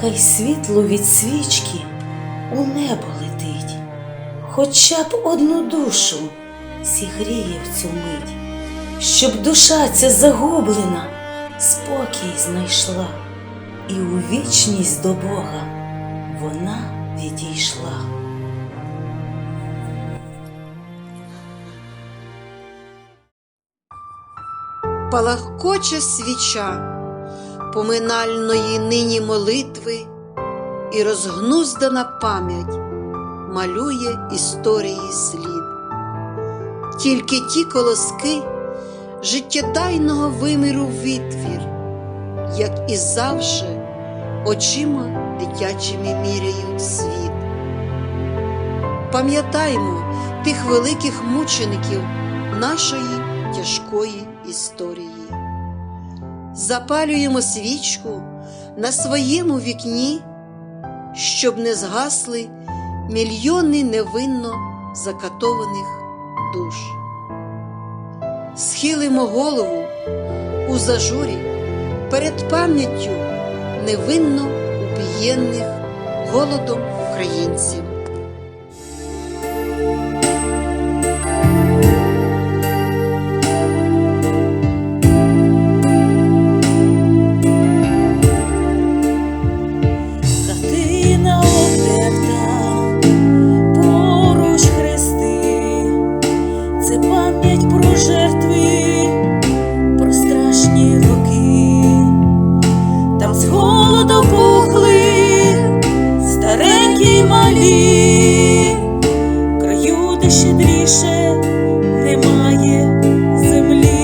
хай світло від свічки у небо летить, хоча б одну душу зігріє в цю мить, щоб душа ця загублена спокій знайшла, і у вічність до Бога вона відійшла. Палахкоче свіча поминальної нині молитви, і розгнуздана пам'ять малює історії слід. Тільки ті колоски життєдайного виміру витвір, як і завжди, очима дитячими міряють світ. Пам'ятаймо тих великих мучеників нашої тяжкої історії. Запалюємо свічку на своєму вікні, щоб не згасли мільйони невинно закатованих душ. Схилимо голову у зажурі перед пам'яттю невинно убієнних голодом українців. Це пам'ять про жертви, про страшні роки, там з голоду пухли, старенькі й малі, краю, де щедріше немає землі.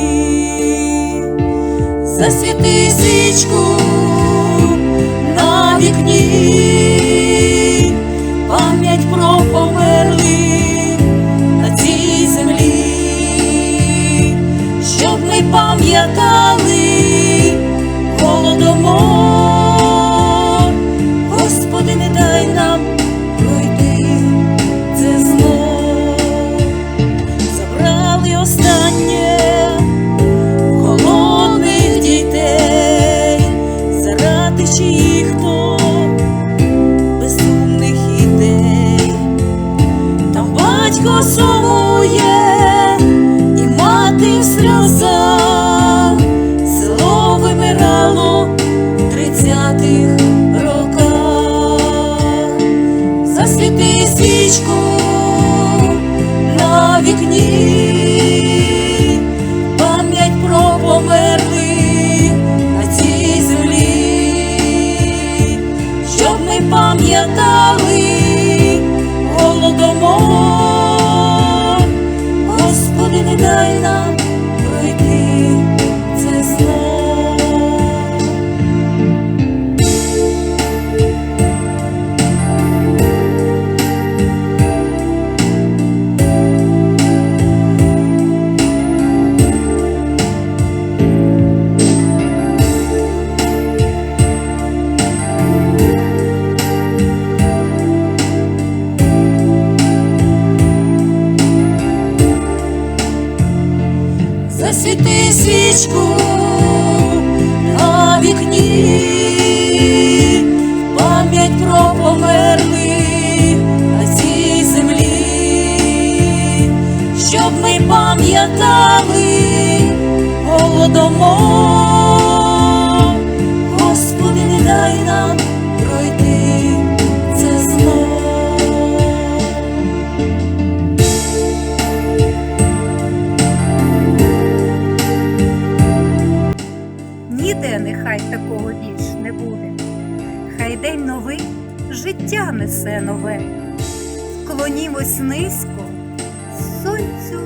Засвіти свічку на вікні, останнє голодних дітей, заради чиїх то безумних там батько сумує і мати в сльозах, село тридцятих роках, засвіти свічку на вікні, голодомор, Господи, не дай нам засвіти свічку на вікні, пам'ять про померлих на цій землі, щоб ми пам'ятали голодомор, Господи, не дай нам Нехай такого більш не буде. Хай день новий життя несе нове. Вклонімось низько сонцю